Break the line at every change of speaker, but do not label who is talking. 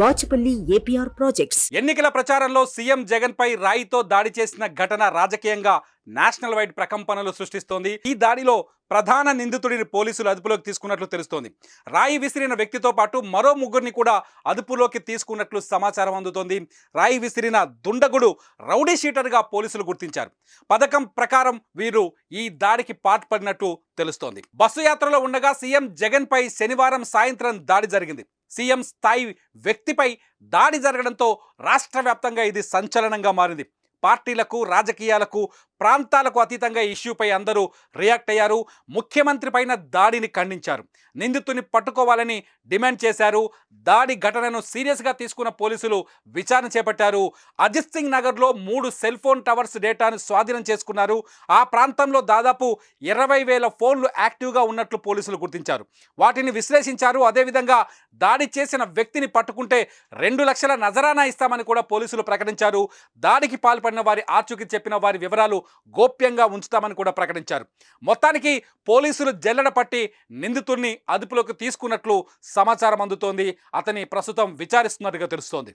Bachupally APR projects.
ఎన్నికల ప్రచారంలో CM Jagan పై రాయితో దాడి చేసిన ఘటన రాజకీయంగా నేషనల్ వైడ్ ప్రకంపనలు సృష్టిస్తోంది. ఈ దాడిలో ప్రధాన నిందితుడిని పోలీసులు అదుపులోకి తీసుకున్నట్లు తెలుస్తోంది. రాయి విసిరిన వ్యక్తితో పాటు మరో ముగ్గురిని కూడా అదుపులోకి తీసుకున్నట్లు సమాచారం అందుతోంది. రాయి విసిరిన దుండగుడు రౌడీ షీటర్గా పోలీసులు గుర్తించారు. పథకం ప్రకారం వీరు ఈ దాడికి పాల్పడినట్టు తెలుస్తోంది. బస్సు యాత్రలో ఉండగా సీఎం జగన్పై శనివారం సాయంత్రం దాడి జరిగింది. సీఎం స్థాయి వ్యక్తిపై దాడి జరగడంతో రాష్ట్ర వ్యాప్తంగా ఇది సంచలనంగా మారింది. పార్టీలకు రాజకీయాలకు ప్రాంతాలకు అతీతంగా ఇష్యూపై అందరూ రియాక్ట్ అయ్యారు. ముఖ్యమంత్రి పైన దాడిని ఖండించారు. నిందితుని పట్టుకోవాలని డిమాండ్ చేశారు. దాడి ఘటనను సీరియస్గా తీసుకున్న పోలీసులు విచారణ చేపట్టారు. అజిత్ సింగ్ నగర్లో మూడు సెల్ ఫోన్ టవర్స్ డేటాను స్వాధీనం చేసుకున్నారు. ఆ ప్రాంతంలో దాదాపు ఇరవై వేల ఫోన్లు యాక్టివ్గా ఉన్నట్లు పోలీసులు గుర్తించారు. వాటిని విశ్లేషించారు. అదేవిధంగా దాడి చేసిన వ్యక్తిని పట్టుకుంటే రెండు లక్షల నజరానా ఇస్తామని కూడా పోలీసులు ప్రకటించారు. దాడికి పాల్పడిన వారి ఆచూకీ చెప్పిన వారి వివరాలు గోప్యంగా ఉంచుతామని కూడా ప్రకటించారు. మొత్తానికి పోలీసులు జల్లెడ పట్టి నిందితుడిని అదుపులోకి తీసుకున్నట్లు సమాచారం అందుతోంది. అతని ప్రస్తుతం విచారిస్తున్నట్టుగా తెలుస్తోంది.